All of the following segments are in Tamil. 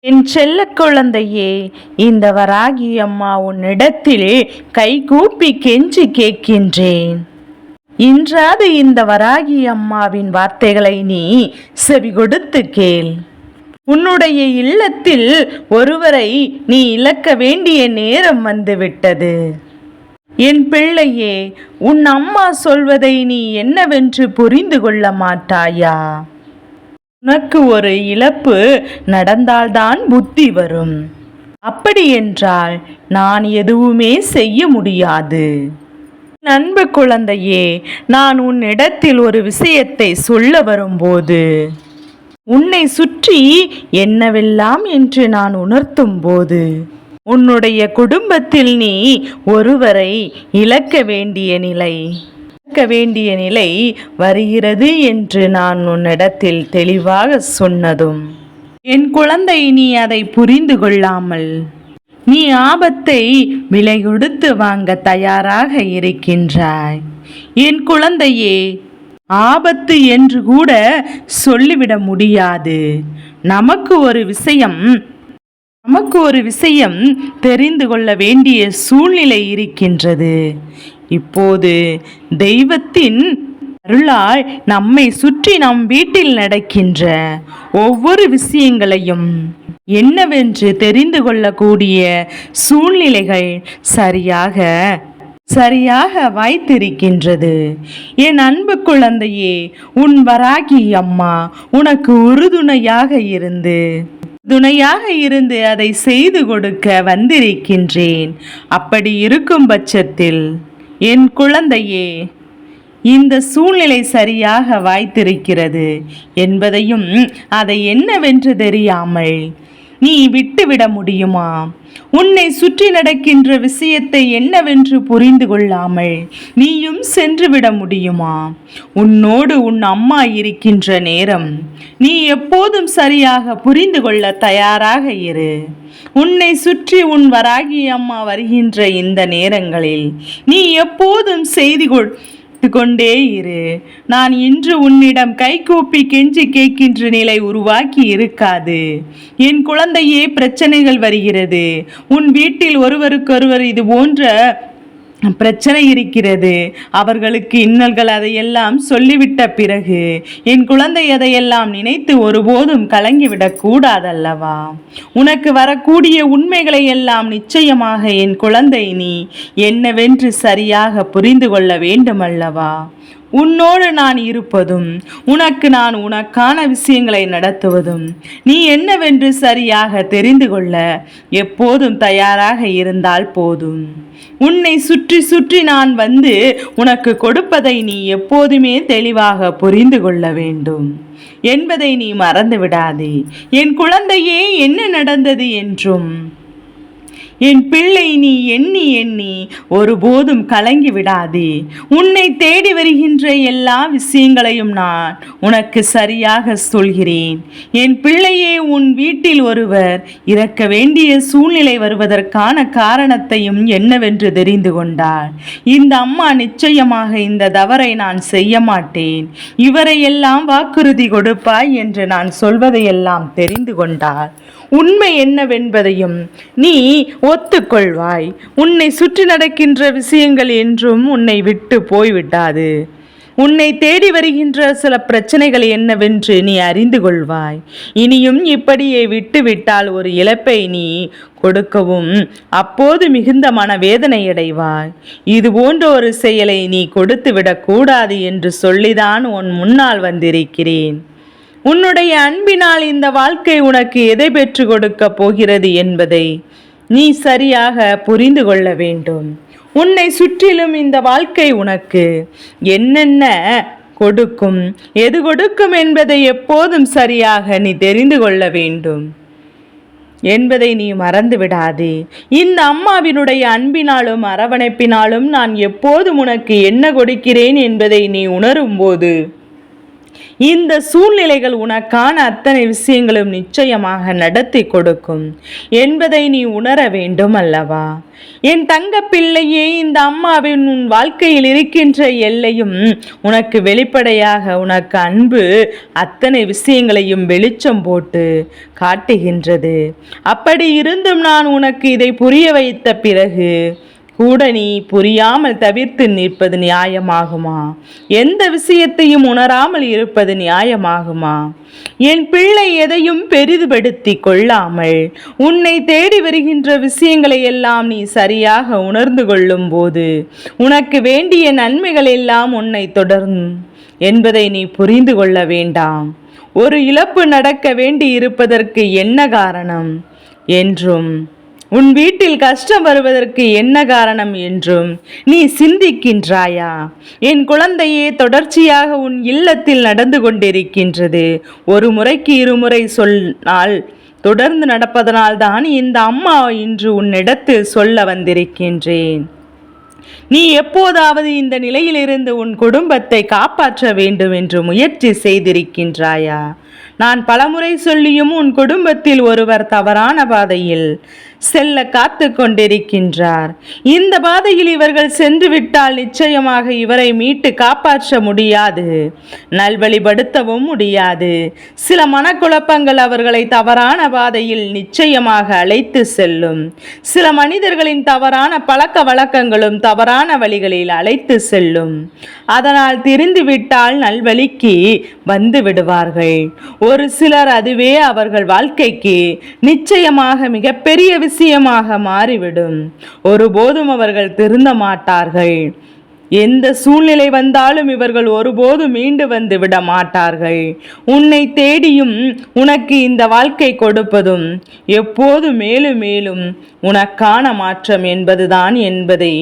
என் செல்ல குழந்தையே இந்த வராகி அம்மா உன்னிடத்தில் கைகூப்பி கெஞ்சி கேட்கின்றேன். இன்றாது இந்த வராகி அம்மாவின் வார்த்தைகளை நீ செவி கொடுத்து கேள். உன்னுடைய இல்லத்தில் ஒருவரை நீ இழக்க வேண்டிய நேரம் வந்துவிட்டது. என் பிள்ளையே உன் அம்மா சொல்வதை நீ என்னவென்று புரிந்து கொள்ள மாட்டாயா? உனக்கு ஒரு இழப்பு நடந்தால்தான் புத்தி வரும். அப்படி என்றால் நான் எதுவுமே செய்ய முடியாது. நண்பு குழந்தையே நான் உன்னிடத்தில் ஒரு விஷயத்தை சொல்ல வரும்போது உன்னை சுற்றி என்னவெல்லாம் என்று நான் உணர்த்தும் போது உன்னுடைய குடும்பத்தில் நீ ஒருவரை இழக்க வேண்டிய நிலை. இருக்க வேண்டிய நிலை வருகிறது என்று நான் உன்னிடத்தில் தெளிவாக சொன்னதும். என் குழந்தை நீ அதை புரிந்து கொள்ளாமல் நீ ஆபத்தை விலை கொடுத்து வாங்க தயாராக இருக்கின்றாய். என் குழந்தையே ஆபத்து என்று கூட சொல்லிவிட முடியாது. நமக்கு ஒரு விஷயம் நமக்கு ஒரு விஷயம் தெரிந்து கொள்ள வேண்டிய சூழ்நிலை இருக்கின்றது. இப்போது தெய்வத்தின் அருளால் நம்மை சுற்றி நம் வீட்டில் நடக்கின்ற ஒவ்வொரு விஷயங்களையும் என்னவென்று தெரிந்து கொள்ளக்கூடிய சூழ்நிலைகள் சரியாக சரியாக வாய்த்திருக்கின்றது என் அன்பு குழந்தையே உன் வராகி அம்மா உனக்கு உறுதுணையாக இருந்து துணையாக இருந்து அதை செய்து கொடுக்க வந்திருக்கின்றேன். அப்படி இருக்கும் பட்சத்தில் என் குழந்தையே இந்த சூழ்நிலை சரியாக வாய்த்திருக்கிறது என்பதையும் அதை என்னவென்று தெரியாமல் நீ விட்டுவிட முடியுமா? உன்னை சுற்றி நடக்கின்ற விஷயத்தை என்னவென்று புரிந்து கொள்ளாமல் நீயும் சென்றுவிட முடியுமா? உன்னோடு உன் அம்மா இருக்கின்ற நேரம் நீ எப்போதும் சரியாக புரிந்து கொள்ள தயாராக இரு. உன்னை சுற்றி உன் வராகி அம்மா வருகின்ற இந்த நேரங்களில் நீ எப்போதும் செய்தி கொள் கொண்டே இரு. நான் இன்று உன்னிடம் கைகூப்பி கெஞ்சி கேட்கின்ற நிலை உருவாக்கி இருக்காது. என் குழந்தையே பிரச்சனைகள் வருகிறது. உன் வீட்டில் ஒருவருக்கொருவர் இது போன்ற பிரச்சனை இருக்கிறது. அவர்களுக்கு இன்னல்கள் அதையெல்லாம் சொல்லிவிட்ட பிறகு என் குழந்தை அதையெல்லாம் நினைத்து ஒருபோதும் கலங்கிவிடக் கூடாதல்லவா? உனக்கு வரக்கூடிய உண்மைகளை எல்லாம் நிச்சயமாக என் குழந்தை நீ என்னவென்று சரியாக புரிந்து கொள்ள வேண்டுமல்லவா? உன்னோடு நான் இருப்பதும் உனக்கு நான் உனக்கான விஷயங்களை நடத்துவதும். நீ என்னவென்று சரியாக தெரிந்து கொள்ள எப்போதும் தயாராக இருந்தால் போதும். உன்னை சுற்றி சுற்றி நான் வந்து உனக்கு கொடுப்பதை நீ எப்போதுமே தெளிவாக புரிந்து கொள்ள வேண்டும். என்பதை நீ மறந்து விடாதே என் குழந்தையே என்ன நடந்தது என்றும் என் பிள்ளை நீ எண்ணி எண்ணி ஒருபோதும் கலங்கி விடாதே. உன்னை தேடி வருகின்ற எல்லா விஷயங்களையும் நான் உனக்கு சரியாக சொல்கிறேன். என் பிள்ளையே உன் வீட்டில் ஒருவர் இறக்க வேண்டிய சூழ்நிலை வருவதற்கான காரணத்தையும் என்னவென்று தெரிந்து கொண்டார். இந்த அம்மா நிச்சயமாக இந்த தவறை நான் செய்ய மாட்டேன். இவரை எல்லாம் வாக்குறுதி கொடுப்பாய் என்று நான் சொல்வதையெல்லாம் தெரிந்து கொண்டார். உண்மை என்னவென்பதையும் நீ ஒத்துக்கொள்வாய். உன்னை சுற்றி நடக்கின்ற விஷயங்கள் என்றும் உன்னை விட்டு போய்விட்டாது. உன்னை தேடி வருகின்ற சில பிரச்சனைகள் என்னவென்று நீ அறிந்து கொள்வாய். இனியும் இப்படியே விட்டுவிட்டால் ஒரு இழப்பை நீ கொடுக்கவும் அப்போது மிகுந்த மனவேதனை அடைவாய். இது போன்ற ஒரு செயலை நீ கொடுத்து விடக்கூடாது என்று சொல்லிதான் உன் முன்னால் வந்திருக்கிறேன். உன்னுடைய அன்பினால் இந்த வாழ்க்கை உனக்கு எதை பெற்று கொடுக்க போகிறது என்பதை நீ சரியாக புரிந்து கொள்ள வேண்டும். உன்னை சுற்றிலும் இந்த வாழ்க்கை உனக்கு என்னென்ன கொடுக்கும் எது கொடுக்கும் என்பதை எப்போதும் சரியாக நீ தெரிந்து கொள்ள வேண்டும். என்பதை நீ மறந்து விடாதே. இந்த அம்மாவினுடைய அன்பினாலும் அரவணைப்பினாலும் நான் எப்போதும் உனக்கு என்ன கொடுக்கிறேன் என்பதை நீ உணரும்போது இந்த சூழ்நிலைகள் உனக்கான அத்தனை விஷயங்களும் நிச்சயமாக நடத்தி கொடுக்கும். என்பதை நீ உணர வேண்டும் அல்லவா? என் தங்க பிள்ளையே இந்த அம்மாவின் உன் வாழ்க்கையில் இருக்கின்ற எல்லையும் உனக்கு வெளிப்படையாக உனக்கு அன்பு அத்தனை விஷயங்களையும் வெளிச்சம் போட்டு காட்டுகின்றது. அப்படி இருந்தும் நான் உனக்கு இதை புரிய வைத்த பிறகு கூட நீ புரியாமல் தவிர்த்து நிற்பது நியாயமாகுமா? எந்த விஷயத்தையும் உணராமல் இருப்பது நியாயமாகுமா? என் பிள்ளை எதையும் பெரிதுபடுத்தி கொள்ளாமல் உன்னை தேடி வருகின்ற விஷயங்களை எல்லாம் நீ சரியாக உணர்ந்து கொள்ளும் போது உனக்கு வேண்டிய நன்மைகள் எல்லாம் உன்னை தொடரும் என்பதை நீ புரிந்து கொள்ள வேண்டாம். ஒரு இழப்பு நடக்க வேண்டி இருப்பதற்கு என்ன காரணம்? என்றும் உன் வீட்டில் கஷ்டம் வருவதற்கு என்ன காரணம் என்றும் நீ சிந்திக்கின்றாயா? என் குழந்தையே தொடர்ச்சியாக உன் இல்லத்தில் நடந்து கொண்டிருக்கின்றது. ஒரு முறைக்கு இருமுறை சொன்னால் தொடர்ந்து நடப்பதனால்தான் இந்த அம்மா இன்று உன்னிடத்தில் சொல்ல வந்திருக்கின்றேன். நீ எப்போதாவது இந்த நிலையிலிருந்து உன் குடும்பத்தை காப்பாற்ற வேண்டும் என்று முயற்சி செய்திருக்கின்றாயா? நான் பலமுறை சொல்லியும் உன் குடும்பத்தில் ஒருவர் தவறான பாதையில் செல்ல காத்து கொண்டிருக்கின்றார் இந்த பாதையில் இவர்கள் சென்று விட்டால் நிச்சயமாக இவரை மீட்டு காப்பாற்ற முடியாது. நல்வழிப்படுத்தவும் முடியாது. சில மனக்குழப்பங்கள் அவர்களை தவறான பாதையில் நிச்சயமாக அழைத்து செல்லும். சில மனிதர்களின் தவறான பழக்க வழக்கங்களும் தவறான வழிகளில் அழைத்து செல்லும். அதனால் திருந்திவிட்டால் நல்வழிக்கு வந்து விடுவார்கள். ஒரு சிலர் அதுவே அவர்கள் வாழ்க்கைக்கு நிச்சயமாக மிகப்பெரிய விஷயமாக மாறிவிடும். ஒருபோதும் அவர்கள் திருந்த மாட்டார்கள். எந்த சூழ்நிலை வந்தாலும் இவர்கள் ஒருபோதும் மீண்டு வந்து விட மாட்டார்கள். உன்னை தேடியும் உனக்கு இந்த வாழ்க்கை கொடுப்பதும் எப்போது மேலும் மேலும் உனக்கான மாற்றம் என்பதுதான் என்பதை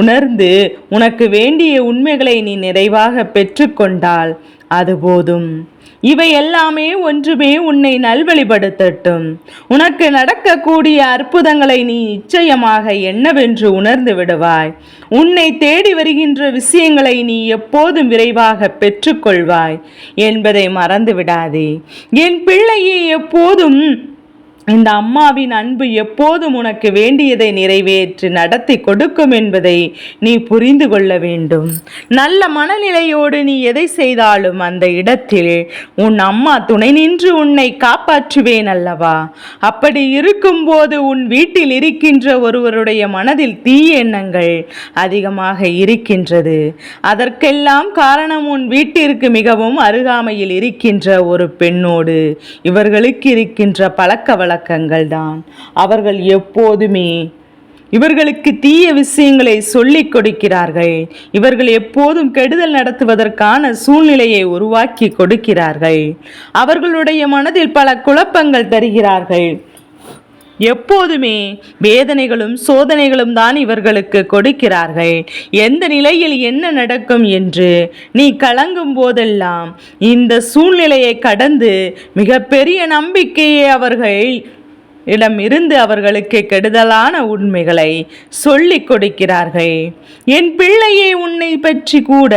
உணர்ந்து உனக்கு வேண்டிய உண்மைகளை நீ நிறைவாக பெற்றுக்கொண்டால் அது போதும். இவை எல்லாமே ஒன்றுமே உன்னை நல்வழிப்படுத்தட்டும். உனக்கு நடக்கக்கூடிய அற்புதங்களை நீ நிச்சயமாக என்னவென்று உணர்ந்து விடுவாய். உன்னை தேடி வருகின்ற விஷயங்களை நீ எப்போதும் விரைவாக பெற்றுக்கொள்வாய் என்பதை மறந்து விடாதே என் பிள்ளையை எப்போதும் இந்த அம்மாவின் அன்பு எப்போதும் உனக்கு வேண்டியதை நிறைவேற்றி நடத்தி கொடுக்கும் என்பதை நீ புரிந்து கொள்ள வேண்டும். நல்ல மனநிலையோடு நீ எதை செய்தாலும் அந்த இடத்தில் உன் அம்மா துணை நின்று உன்னை காப்பாற்றுவேன் அல்லவா? அப்படி இருக்கும்போது உன் வீட்டில் இருக்கின்ற ஒருவருடைய மனதில் தீய எண்ணங்கள் அதிகமாக இருக்கின்றது. அதற்கெல்லாம் காரணம் உன் வீட்டிற்கு மிகவும் அருகாமையில் இருக்கின்ற ஒரு பெண்ணோடு இவர்களுக்கு இருக்கின்ற பழக்க பழக்கங்கள் தான் அவர்கள் எப்போதுமே இவர்களுக்கு தீய விஷயங்களை சொல்லிக் கொடுக்கிறார்கள். இவர்கள் எப்போதும் கெடுதல் நடத்துவதற்கான சூழ்நிலையை உருவாக்கி கொடுக்கிறார்கள். அவர்களுடைய மனதில் பல குழப்பங்கள் தருகிறார்கள். எப்போதுமே வேதனைகளும் சோதனைகளும் தான் இவர்களுக்கு கொடுக்கிறார்கள். எந்த நிலையில் என்ன நடக்கும் என்று நீ கலங்கும் போதெல்லாம் இந்த சூழ்நிலையை கடந்து மிகப்பெரிய நம்பிக்கையை அவர்கள் இடம் இருந்து அவர்களுக்கு கெடுதலான உண்மைகளை சொல்லிக் கொடுக்கிறார்கள். என் பிள்ளையை உன்னை பற்றி கூட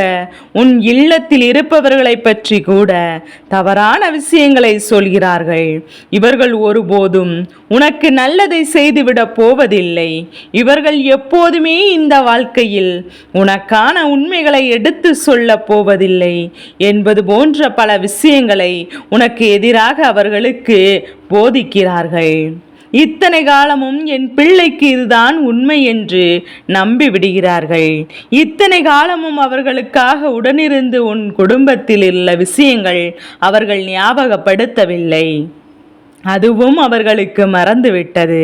உன் இல்லத்தில் இருப்பவர்களை பற்றி கூட தவறான விஷயங்களை சொல்கிறார்கள். இவர்கள் ஒருபோதும் உனக்கு நல்லதை செய்துவிடப் போவதில்லை. இவர்கள் எப்போதுமே இந்த வாழ்க்கையில் உனக்கான உண்மைகளை எடுத்து சொல்லப் போவதில்லை என்பது போன்ற பல விஷயங்களை உனக்கு எதிராக அவர்களுக்கு போதிக்கிறார்கள். இத்தனை காலமும் என் பிள்ளைக்கு இதுதான் உண்மை என்று நம்பி விடுகிறார்கள் இத்தனை காலமும் அவர்களுக்காக உடனிருந்து உன் குடும்பத்தில் உள்ள விஷயங்கள் அவர்கள் ஞாபகப்படுத்தவில்லை. அதுவும் அவர்களுக்கு மறந்துவிட்டது.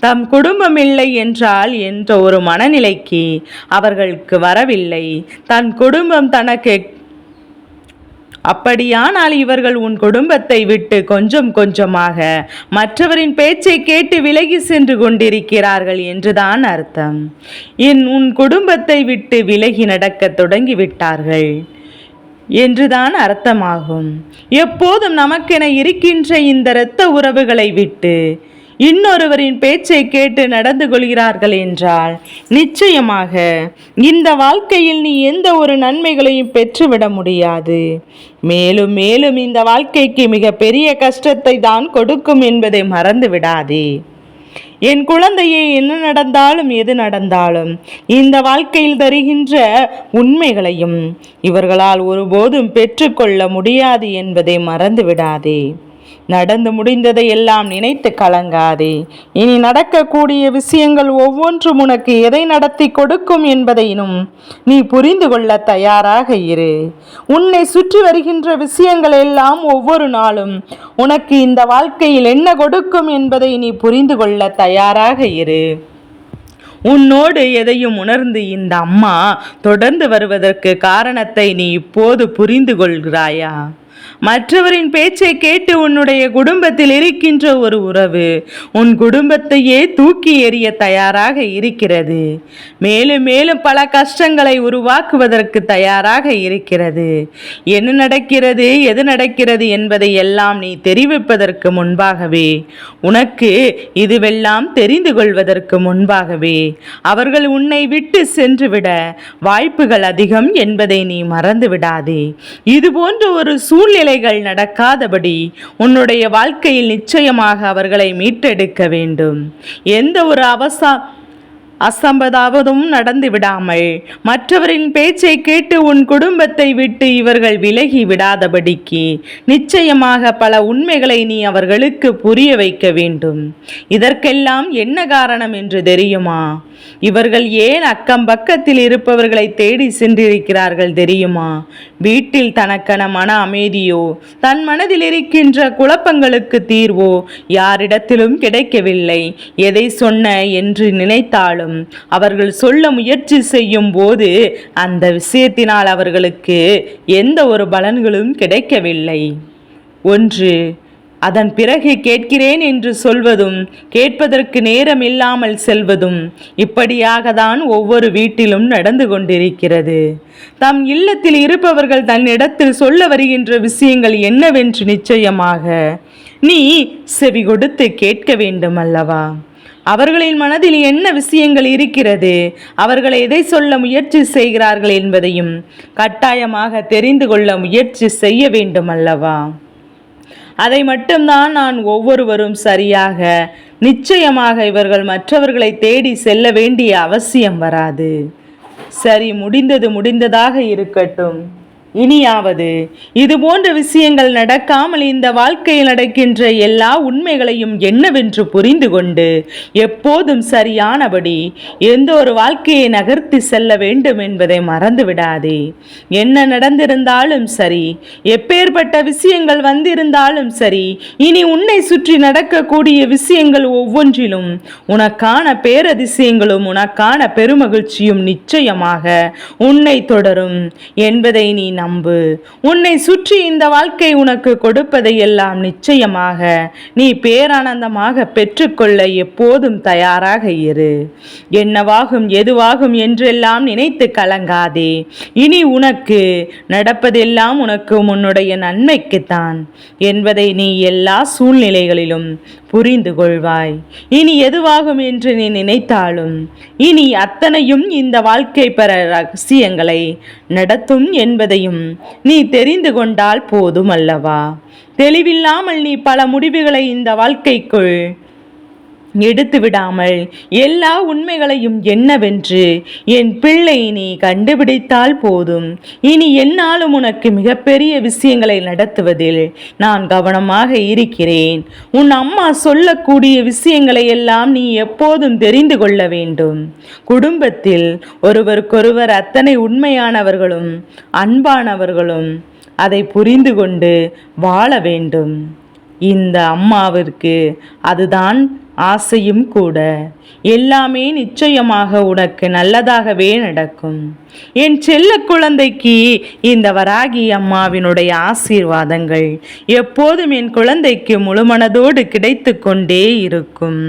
தம் குடும்பம் இல்லை என்றால் என்ற ஒரு மனநிலைக்கு அவர்களுக்கு வரவில்லை. தன் குடும்பம் தனக்கு அப்படியானால் இவர்கள் உன் குடும்பத்தை விட்டு கொஞ்சம் கொஞ்சமாக மற்றவரின் பேச்சை கேட்டு விலகி சென்று கொண்டிருக்கிறார்கள் என்றுதான் அர்த்தம். என் உன் குடும்பத்தை விட்டு விலகி நடக்க தொடங்கிவிட்டார்கள் என்றுதான் அர்த்தமாகும். எப்போதும் நமக்கென இருக்கின்ற இந்த இரத்த உறவுகளை விட்டு இன்னொருவரின் பேச்சை கேட்டு நடந்து கொள்கிறார்கள் என்றால் நிச்சயமாக இந்த வாழ்க்கையில் நீ எந்த ஒரு நன்மைகளையும் பெற்றுவிட முடியாது. மேலும் மேலும் இந்த வாழ்க்கைக்கு மிக பெரிய கஷ்டத்தை தான் கொடுக்கும் என்பதை மறந்து விடாதே. என் குழந்தையை என்ன நடந்தாலும் எது நடந்தாலும் இந்த வாழ்க்கையில் தருகின்ற உண்மைகளையும் இவர்களால் ஒருபோதும் பெற்றுக்கொள்ள முடியாது என்பதை மறந்து விடாதே. நடந்து முடிந்ததை எல்லாம் நினைத்து கலங்காதே. இனி நடக்கக்கூடிய விஷயங்கள் ஒவ்வொன்றும் உனக்கு எதை நடத்தி கொடுக்கும் என்பதையும் நீ புரிந்து கொள்ள தயாராக இரு. உன்னை சுற்றி வருகின்ற விஷயங்கள் எல்லாம் ஒவ்வொரு நாளும் உனக்கு இந்த வாழ்க்கையில் என்ன கொடுக்கும் என்பதை நீ புரிந்து கொள்ள தயாராக இரு. உன்னோடு எதையும் உணர்ந்து இந்த அம்மா தொடர்ந்து வருவதற்கு காரணத்தை நீ இப்போது புரிந்து கொள்கிறாயா? மற்றவரின் பேச்சை கேட்டு உன்னுடைய குடும்பத்தில் இருக்கின்ற ஒரு உறவு உன் குடும்பத்தையே தூக்கி எறிய தயாராக இருக்கிறது. மேலும் மேலும் பல கஷ்டங்களை உருவாக்குவதற்கு தயாராக இருக்கிறது. என்ன நடக்கிறது எது நடக்கிறது என்பதை எல்லாம் நீ தெரிவிப்பதற்கு முன்பாகவே உனக்கு இதுவெல்லாம் தெரிந்து கொள்வதற்கு முன்பாகவே அவர்கள் உன்னை விட்டு சென்றுவிட வாய்ப்புகள் அதிகம் என்பதை நீ மறந்து விடாதே இது போன்ற ஒரு சூழ்நிலை சூழ்நிலைகள் நடக்காதபடி உன்னுடைய வாழ்க்கையில் நிச்சயமாக அவர்களை மீட்டெடுக்க வேண்டும். எந்த ஒரு அவசா அசம்பதாவதும் நடந்து விடாமல் மற்றவரின் பேச்சை கேட்டு உன் குடும்பத்தை விட்டு இவர்கள் விலகி விடாதபடிக்கு நிச்சயமாக பல உண்மைகளை நீ அவர்களுக்கு புரிய வைக்க வேண்டும். இதற்கெல்லாம் என்ன காரணம் என்று தெரியுமா? இவர்கள் ஏன் அக்கம் பக்கத்தில் இருப்பவர்களை தேடி சென்றிருக்கிறார்கள் தெரியுமா? வீட்டில் தனக்கென மன அமைதியோ தன் மனதில் இருக்கின்ற குழப்பங்களுக்கு தீர்வோ யாரிடத்திலும் கிடைக்கவில்லை. எதை சொன்ன என்று நினைத்தாலும் அவர்கள் சொல்ல முயற்சி செய்யும் போது அந்த விஷயத்தினால் அவர்களுக்கு எந்த ஒரு பலன்களும் கிடைக்கவில்லை. ஒன்று அதன் பிறகு கேட்கிறேன் என்று சொல்வதும் கேட்பதற்கு நேரம் இல்லாமல் செல்வதும் இப்படியாக தான் ஒவ்வொரு வீட்டிலும் நடந்து கொண்டிருக்கிறது. தம் இல்லத்தில் இருப்பவர்கள் தன்னிடத்தில் சொல்ல வருகின்ற விஷயங்கள் என்னவென்று நிச்சயமாக நீ செவி கொடுத்து கேட்க வேண்டும் அல்லவா அவர்களின் மனதில் என்ன விஷயங்கள் இருக்கிறது? அவர்கள் எதை சொல்ல முயற்சி செய்கிறார்கள் என்பதையும் கட்டாயமாக தெரிந்து கொள்ள முயற்சி செய்ய வேண்டும் அல்லவா அதை மட்டும்தான் நான் ஒவ்வொருவரும் சரியாக நிச்சயமாக இவர்கள் மற்றவர்களை தேடி செல்ல வேண்டிய அவசியம் வராது. சரி முடிந்தது முடிந்ததாக இருக்கட்டும். இனியாவது. இது போன்ற விஷயங்கள் நடக்காமல் இந்த வாழ்க்கையில் நடக்கின்ற எல்லா உண்மைகளையும் என்னவென்று புரிந்து கொண்டு எப்போதும் சரியானபடி எந்த ஒரு வாழ்க்கையை நகர்த்தி செல்ல வேண்டும் என்பதை மறந்து விடாதே. என்ன நடந்திருந்தாலும் சரி எப்பேற்பட்ட விஷயங்கள் வந்திருந்தாலும் சரி இனி உன்னை சுற்றி நடக்கக்கூடிய விஷயங்கள் ஒவ்வொன்றிலும் உனக்கான பேரதிசயங்களும் உனக்கான பெருமகிழ்ச்சியும் நிச்சயமாக உன்னை தொடரும் என்பதை நீ நம்பு. உன்னை சுற்றி இந்த வாழ்க்கை உனக்கு கொடுப்பதை எல்லாம் நிச்சயமாக நீ பேரானந்தமாக பெற்றுக்கொள்ள எப்போதும் தயாராக இரு. என்னவாகும் எதுவாகும் என்றெல்லாம் நினைத்து கலங்காதே. இனி உனக்கு நடப்பதெல்லாம் உனக்கு உன்னுடைய நன்மைக்குத்தான் என்பதை நீ எல்லா சூழ்நிலைகளிலும் புரிந்து கொள்வாய். இனி எதுவாகும் என்று நீ நினைத்தாலும் இனி அத்தனையும் இந்த வாழ்க்கை பெற ரகசியங்களை நடத்தும் என்பதையும் நீ தெரிந்து கொண்டால் போதும் அல்லவா தெளிவில்லாமல் நீ பல முடிவுகளை இந்த வாழ்க்கைக்குள் எடுத்து விடாமல் எல்லா உண்மைகளையும் என்னவென்று என் பிள்ளை நீ கண்டுபிடித்தால் போதும். இனி என்னாலும் உனக்கு மிகப்பெரிய விஷயங்களை நடத்துவதில் நான் கவனமாக இருக்கிறேன். உன் அம்மா சொல்லக்கூடிய விஷயங்களை எல்லாம் நீ எப்போதும் தெரிந்து கொள்ள வேண்டும். குடும்பத்தில் ஒருவருக்கொருவர் அத்தனை உண்மையானவர்களும் அன்பானவர்களும் அதை புரிந்து கொண்டு வாழ வேண்டும். இந்த அம்மாவிற்கு அதுதான் ஆசையும் கூட. எல்லாமே நிச்சயமாக உனக்கு நல்லதாகவே நடக்கும். என் செல்ல குழந்தைக்கு இந்த வராகி அம்மாவினுடைய ஆசீர்வாதங்கள் எப்போதும் என் குழந்தைக்கு முழுமனதோடு கிடைத்து கொண்டே இருக்கும்.